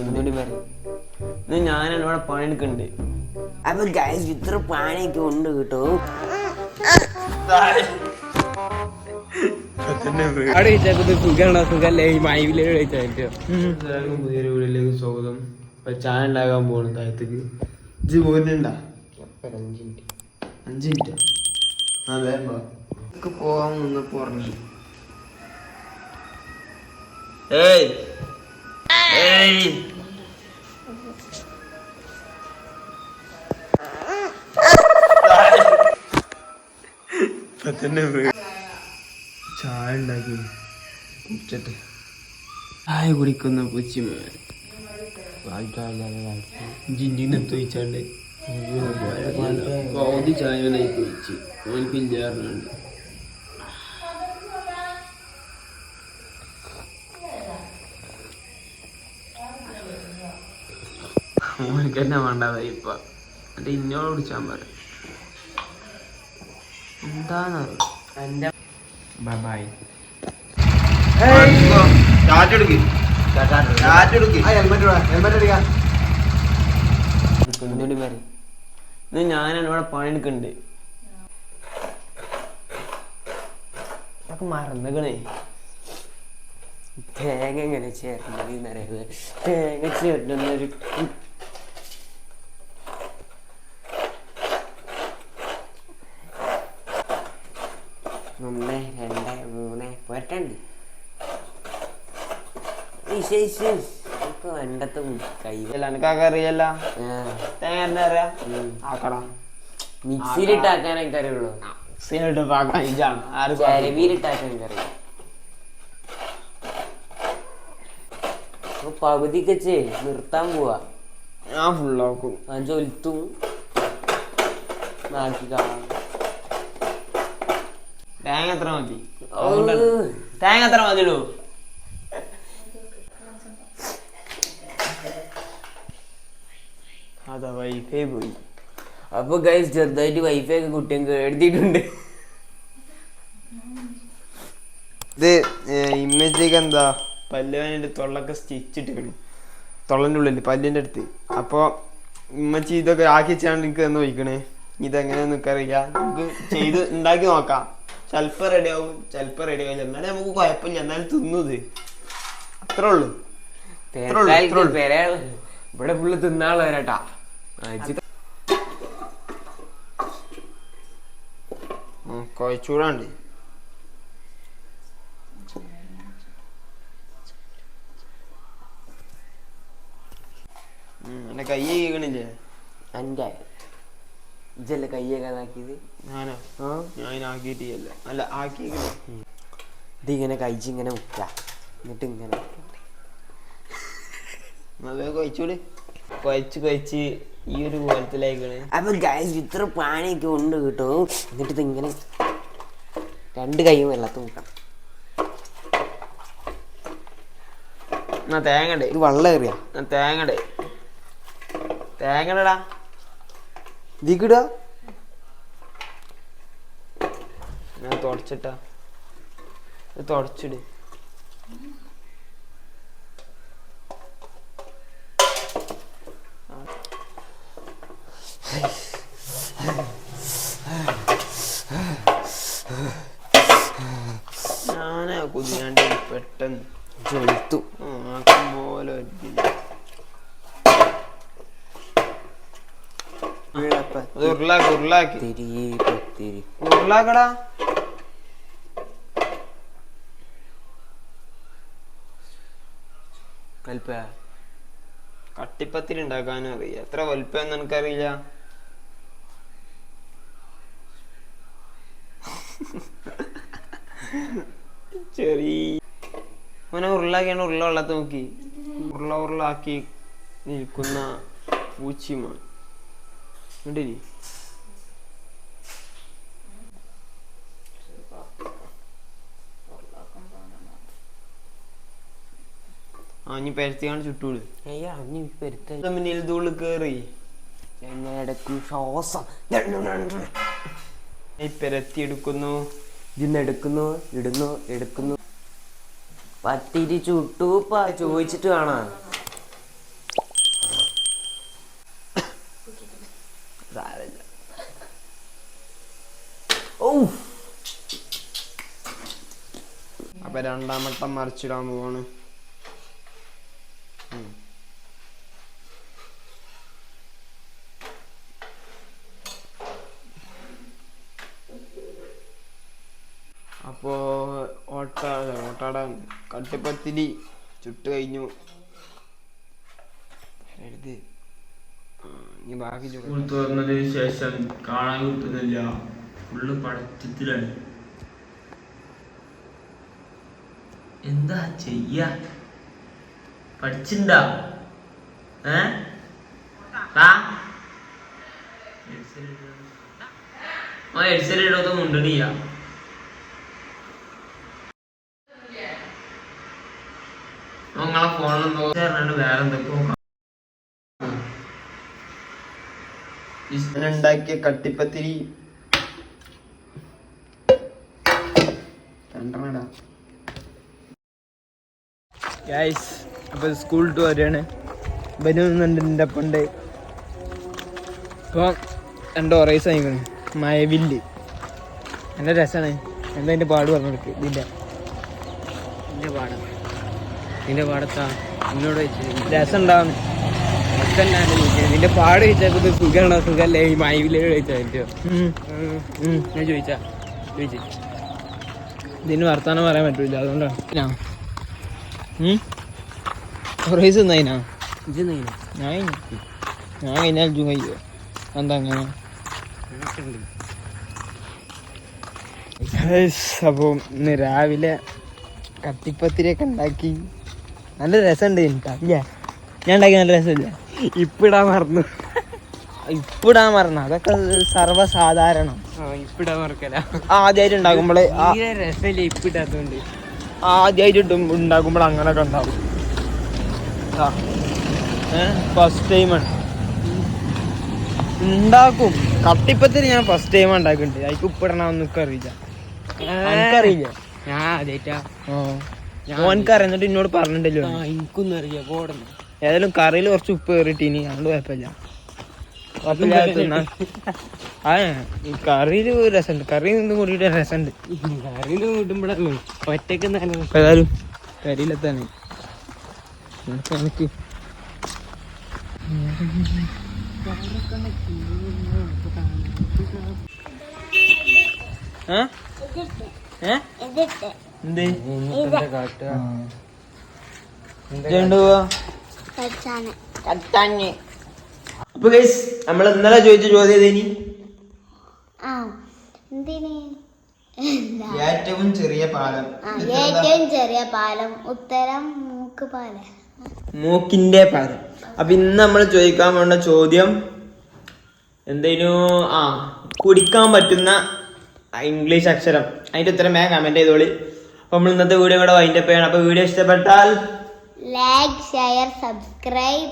ഒന്നുകൂടി പറയും. ഇന്ന് ഞാൻ എന്നോട് പണിയെടുക്കുന്നുണ്ട് അപ്പൊ ഗൈസ് ഇത്ര പണിയൊക്കെ ഉണ്ട് കേട്ടോ. അവിടെ ചോദിച്ചത് സുഖമാണോ സുഖല്ലേ? ഈ മൈവിലെ ചോദിച്ചോ പുതിയൊരു വീഡിയോയിലേക്ക് സ്വാഗതം. ഇപ്പൊ ചായ ഉണ്ടാക്കാൻ പോകണം താഴത്തേക്ക്. ഇജ്ജ് പോകുന്നുണ്ടാ അഞ്ച് മിനിറ്റ്. അതെ പോകാൻ നിന്നപ്പോ പറഞ്ഞു. ഏയ് ഏയ് തന്നെ ചായ ഉണ്ടാക്കി കുടിച്ചിട്ട് ചായ കുടിക്കുന്ന പൂച്ചിമാൻ ജിഞ്ചിനെ തൊയിച്ചാണ്ട് പകുതി ചായ കുഴിച്ച് ഓനിക്ക് ഓനിക്ക് തന്നെ വേണ്ടതായി ഇപ്പൊ. എന്നിട്ട് ഇന്നോട് വിളിച്ചാൽ പറ. എന്താന്നറിയോ എന്റെ ബൈ ഞാനാണ് പറയും ഇന്ന് ഞാൻ ഇവിടെ പണിയെടുക്കുന്നുണ്ട്. മറന്നേക്കണേ. തേങ്ങ എങ്ങനെ ചേർന്നത് തേങ്ങ ചേർന്നൊരു ഒന്ന് രണ്ട് മൂന്ന് പോരട്ടുണ്ട് വേണ്ടത്തെ കൈ എനക്കൊക്കെ അറിയല്ല. തേങ്ങ മിക്സിയിലിട്ടാക്കാൻ എനിക്ക് അറിയുള്ളൂ ആക്കണം ഇജാണ് ആര് ചരവിയിലിട്ടാക്കാൻ എനിക്ക് അറിയാം പകുതിക്ക് വെച്ച് നിർത്താൻ പോവാ. ഞാൻ ഫുള്ളാക്കും ഞാൻ ചൊലുത്തും നാക്കി കാണാം. തേങ്ങ എത്ര മതി? തേങ്ങ അത്ര മതിയുള്ളൂ അതാ വൈഫൈ പോയി. അപ്പൊ ഗൈസ് ചെറുതായിട്ട് വൈഫൈ ഒക്കെ കുട്ടികൾക്ക് എടുത്തിട്ടുണ്ട്. ഇത് ഇമ്മച്ചേക്ക് എന്താ? പല്ല് വേണ്ടിട്ട് തൊള്ളൊക്കെ സ്റ്റിച്ച് ഇട്ടിക്കണം തൊള്ളന്റെ ഉള്ളിൽ പല്ലിന്റെ അടുത്ത്. അപ്പോൾ ഇമ്മച്ചി ഇതൊക്കെ ആക്കി വെച്ചാണ് എനിക്ക് എന്ന് ചോദിക്കണേ ഇതെങ്ങനെയാന്ന് എനിക്ക് അറിയില്ല നമുക്ക് ചെയ്ത് ഉണ്ടാക്കി നോക്കാം. ചിലപ്പോൾ റെഡി ആവും ചിലപ്പോൾ റെഡി ആവും എന്നാലും നമുക്ക് കുഴപ്പമില്ല. എന്നാലും തിന്നത്. അത്രേ ഉള്ളൂ. ഇവിടെ ഫുള്ള് തിന്നാളേട്ടാ കുഴച്ചൂടാണ്ട്. എന്റെ കൈ കേൾക്കണില്ലേ എന്റെ ഇജല്ലേ കയ്യൊക്കെ ഇതാക്കിയത് ഞാനോ? ആ? ഞാൻ ആക്കിയിട്ടില്ല അല്ല ആക്കിയിരിക്കണേ ഇതിങ്ങനെ കഴിച്ച് ഇങ്ങനെ മുക്ക. എന്നിട്ട് ഇങ്ങനെ അത് കഴിച്ചൂടെ കഴിച്ച് കഴിച്ച് ഈ ഒരു കോലത്തിലായിക്കണ്. അപ്പൊ ഗൈസ് ഇത്ര പാണിയൊക്കെ ഉണ്ട് കേട്ടോ. എന്നിട്ട് ഇതിങ്ങനെ രണ്ട് കൈയും വെള്ളത്ത് മുക്കണം. തേങ്ങടേ ഇത് വെള്ളം ഏറിയ തേങ്ങണ്ടേ തേങ്ങടേ തേങ്ങടടാ ഞാൻ തുടച്ചിട്ടാ. തുടച്ചിട്. ഞാനാ കുതിയാണ്ട് പെട്ടെന്ന്. ചൊലുത്തു ആക്കം പോലെ പറ്റില്ല. അത് ഉരുളാക്കി ഉരുളാക്കി ഉരുളാക്കടാ കൽപ്പ. കട്ടിപ്പത്തിരി ഉണ്ടാക്കാനും അറിയാം എത്ര വലുപ്പം എനിക്കറിയില്ല. ചെറിയ അവനെ ഉരുളാക്കിയാണ് ഉരുള വെള്ളത്ത് നോക്കി. ഉരുള ഉരുളാക്കി നിൽക്കുന്ന പൂച്ചിമാൻ കണ്ടില്ലേ? അഞ്ഞി പരത്തിയാണ് ചുട്ടൂട്. അയ്യ അഞ്ഞി പരുത്ത മുന്നിൽ കേറി. എന്നെടുക്കും ശ്വാസം. പെരത്തി എടുക്കുന്നു ഇതിന്ന് എടുക്കുന്നു ഇടുന്നു എടുക്കുന്നു. പത്തിരി ചുട്ടൂപ്പ ചോദിച്ചിട്ട് കാണാ. അപ്പൊ രണ്ടാമത്തെ മറിച്ചിടാൻ പോവാണ്. ഓട്ടാട കട്ടിപ്പത്തിരി ചുട്ട് കഴിഞ്ഞു. സ്കൂൾ തുറന്നതിന് ശേഷം കാണാൻ കിട്ടുന്നില്ല. ഫുള്ള് പഠിത്തത്തിലാണ്. എന്താ ചെയ്യ? പഠിച്ചിണ്ടാ? ഏ? ആ? ഹെഡ്സെറ്റ് ഇടത്തൊന്നും ഫോണിൽ നോക്കി വേറെ എന്തൊക്കെയോ ഉണ്ടാക്കിയ കട്ടിപ്പത്തിരി. ഗൈസ് അപ്പൊ സ്കൂൾ ടു വരെയാണ്. വരുന്നുണ്ട് എന്റെ ഒപ്പണ്ട് അപ്പോൾ രണ്ട് ഒറൈസ് വാങ്ങിക്കണ് മയവില്ല് നല്ല രസമാണ് എന്താ അതിന്റെ പാട് പറഞ്ഞു കൊടുക്ക്? ഇതിന്റെ എന്റെ പാടം. നിന്റെ പാടത്താ. എന്നോട് വെച്ച് രസം ഉണ്ടാവും നിന്റെ പാട് ചോദിച്ചപ്പോ ഇത് സുഖമാണോ? സുഖല്ലേ ഈ മൈവിൽ ചോദിച്ചാ ഞാൻ ചോദിച്ചാ. ചോദിച്ചു. ഇതിന് വർത്താനം പറയാൻ പറ്റൂല. അതുകൊണ്ടാണ്. റൈസ് തിന്നതിനാ ഇത് നീന ഞാൻ. ഞാൻ കഴിഞ്ഞാൽ ജു കഴിയോ. എന്താ അങ്ങനെ? അപ്പോൾ ഇന്ന് രാവിലെ കത്തിപ്പത്തിരിയൊക്കെ ഉണ്ടാക്കി. നല്ല രസമുണ്ട് എനിക്ക് ഞാൻ ഉണ്ടാക്കി നല്ല രസമില്ല? ഇപ്പിടാൻ മറന്നു. ഇപ്പിടാൻ മറന്ന. അതൊക്കെ സർവസാധാരണം. മറക്കല. ആദ്യമായിട്ട് ഉണ്ടാക്കുമ്പോൾ രസമില്ല ഇപ്പിടാത്തോണ്ട്. ആദ്യമായിട്ട് ഉണ്ടാകുമ്പോൾ ഉണ്ടാക്കുമ്പോൾ അങ്ങനെയൊക്കെ ഉണ്ടാവും. ഫസ്റ്റ് ടൈമാണ് ഉണ്ടാക്കും. കട്ടിപ്പത്തിന് ഞാൻ ഫസ്റ്റ് ടൈം ഉണ്ടാക്കുന്നുണ്ട് അതിക്ക് ഉപ്പിടണമെന്നൊക്കെ അറിയില്ല. എനിക്കറിയില്ല ഞാൻ ആദ്യമായിട്ടാ ഓനക്ക് അറിയുന്നിട്ട് എന്നോട് പറഞ്ഞിട്ടല്ലോ ആ എനിക്കൊന്നും അറിയാം പോടുന്നു ഏതായാലും കറിയിൽ കുറച്ച് ഉപ്പ് കയറിട്ടീനി അതുകൊണ്ട് കുഴപ്പമില്ല. കറിയിൽ ആ കറിയിൽ രസമുണ്ട്. കറി നിന്ന് കൂടിയിട്ട് രസമുണ്ട്. കറിയിൽ കൂട്ടുമ്പോഴല്ലോ ഒറ്റയ്ക്ക് എന്നാലും ഏതായാലും കറിയിലെത്താണ് എനിക്ക് ഏ? ഏ? എന്ത്? അപ്പൊ ഗൈസ് നമ്മൾ ഇന്നലെ ചോദിച്ച ചോദ്യം എന്തിന്? ഏറ്റവും ചെറിയ പാലം. ഏറ്റവും ചെറിയ പാലം. ഉത്തരം മൂക്ക് പാലം. മൂക്കിന്റെ പാലം. അപ്പൊ ഇന്ന് നമ്മൾ ചോദിക്കാൻ വേണ്ട ചോദ്യം എന്തേനു? ആ കുടിക്കാൻ പറ്റുന്ന ഇംഗ്ലീഷ് അക്ഷരം. അതിന്റെ ഉത്തരം വേഗം കമന്റ് ചെയ്തോളി. നമ്മൾ ഇന്നത്തെ വീഡിയോ ഇവിടെ വൈൻഡപ്പ് ചെയ്യണം. അപ്പൊ വീഡിയോ ഇഷ്ടപ്പെട്ടാൽ ലൈക്ക് ഷെയർ സബ്സ്ക്രൈബ്